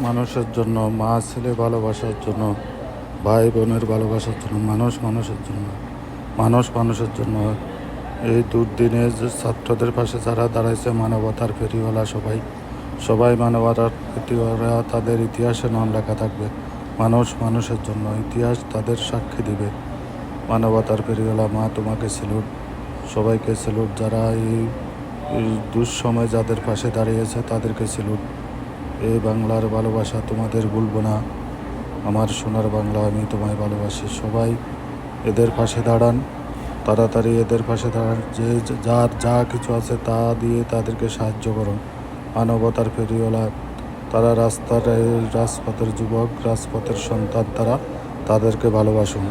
মানুষের জন্য, মা, ছেলে ভালোবাসার জন্য, ভাই বোনের ভালোবাসার জন্য, মানুষ মানুষের জন্য, মানুষ মানুষের জন্য। এই দুর্দিনে ছাত্রদের পাশে যারা দাঁড়াইছে, মানবতার ফেরিওয়ালা সবাই সবাই মানবতার ফেরিওয়ালা, তাদের ইতিহাসে নাম লেখা থাকবে। মানুষ মানুষের জন্য, ইতিহাস তাদের সাক্ষী দিবে। মানবতার ফেরিওয়ালা, মা তোমাকে সেলুট সবাইকে সেলুট যারা এই এই দুঃসময় যাদের পাশে দাঁড়িয়েছে তাদেরকে সেলুট। এই বাংলার ভালোবাসা তোমাদের ভুলবো না। আমার সোনার বাংলা আমি তোমায় ভালোবাসি। সবাই এদের পাশে দাঁড়ান। তাড়াতাড়ি এদের পাশে দাঁড়ান। যে যার যা কিছু আছে তা দিয়ে তাদেরকে সাহায্য করুন মানবতার ফেরিওয়ালা, তারা রাস্তার রাজপথের যুবক, রাজপথের সন্তান, তারা তাদেরকে ভালোবাসুন।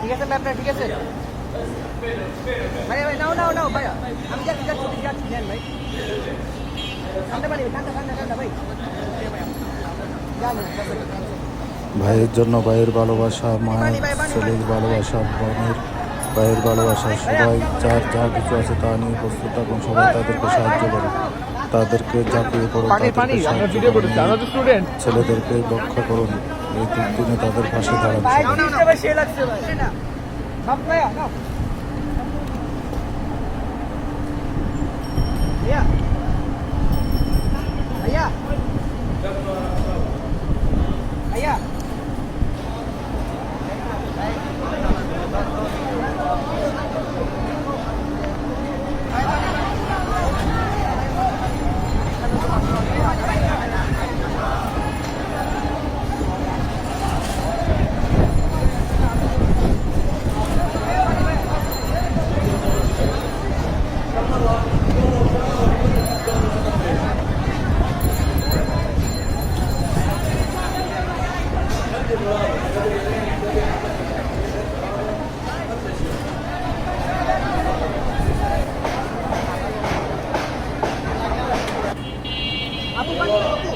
ঠিক আছে ঠিক আছে? ভাই ভাই নাও নাও নাও ভাই আমি যাচ্ছি যাচ্ছি যাচ্ছি নেন ভাই ঠান্ডা পানি ঠান্ডা ঠান্ডা ঠান্ডা ভাই ভাইয়ের জন্য ভাইয়ের ভালোবাসা মায়ের ছেলের ভালোবাসা বোনের ভাইয়ের ভালোবাসা সবাই যার যা কিছু আছে তা নিয়ে প্রস্তুত থাকুন সবাই তাদেরকে সাহায্য করুন তাদেরকে পড়ুন করুন ছেলেদেরকে রক্ষা করুন এই দুর্দিনে তাদের পাশে দাঁড়ান ভাই সবাই। দিতে ভাই সে লাগছে ভাই না সব ভাই নাও ভাইয়া ভাইয়া ভাইয়া আপু পানি আপু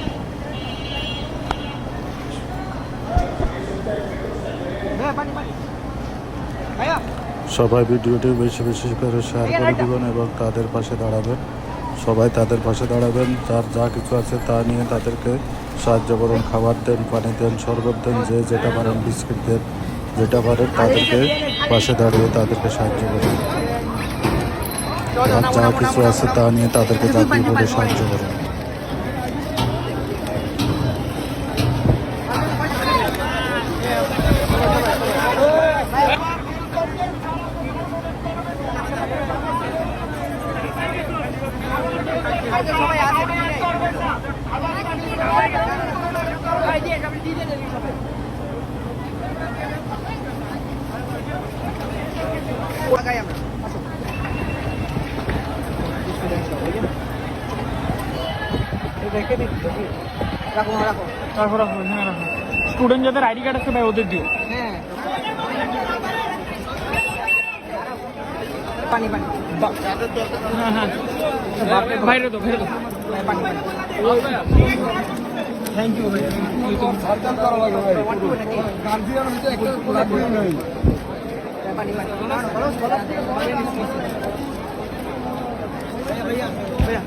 ভাইয়া পানি পানি ভাইয়া সবাই ভিডিওটি বেশি বেশি করে শেয়ার করে দিবেন এবং তাদের পাশে দাঁড়াবেন। সবাই তাদের পাশে দাঁড়াবেন যার যা কিছু আছে তা নিয়ে তাদেরকে সাহায্য করুন। খাবার দেন পানি দেন শরবত দেন যে যেটা পারেন বিস্কিট দেন যেটা পারেন তাদেরকে পাশে দাঁড়িয়ে তাদেরকে সাহায্য করুন। আর যা কিছু আছে তা নিয়ে তাদেরকে জাতীয় করে সাহায্য করুন আজকে সবাই আছে ভাই দিয়ে আপনি দিয়ে দেন সবাই লাগাই আমরা আসো রেখে রাখো রাখো রাখো স্টুডেন্ট যাদের আইডি কার্ড আছে ভাই ওদের দিও। পানি পানি। বাইরে তো বাইরে তো। থ্যাংক ইউ ভাইয়া ভাইয়া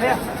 ভাইয়া।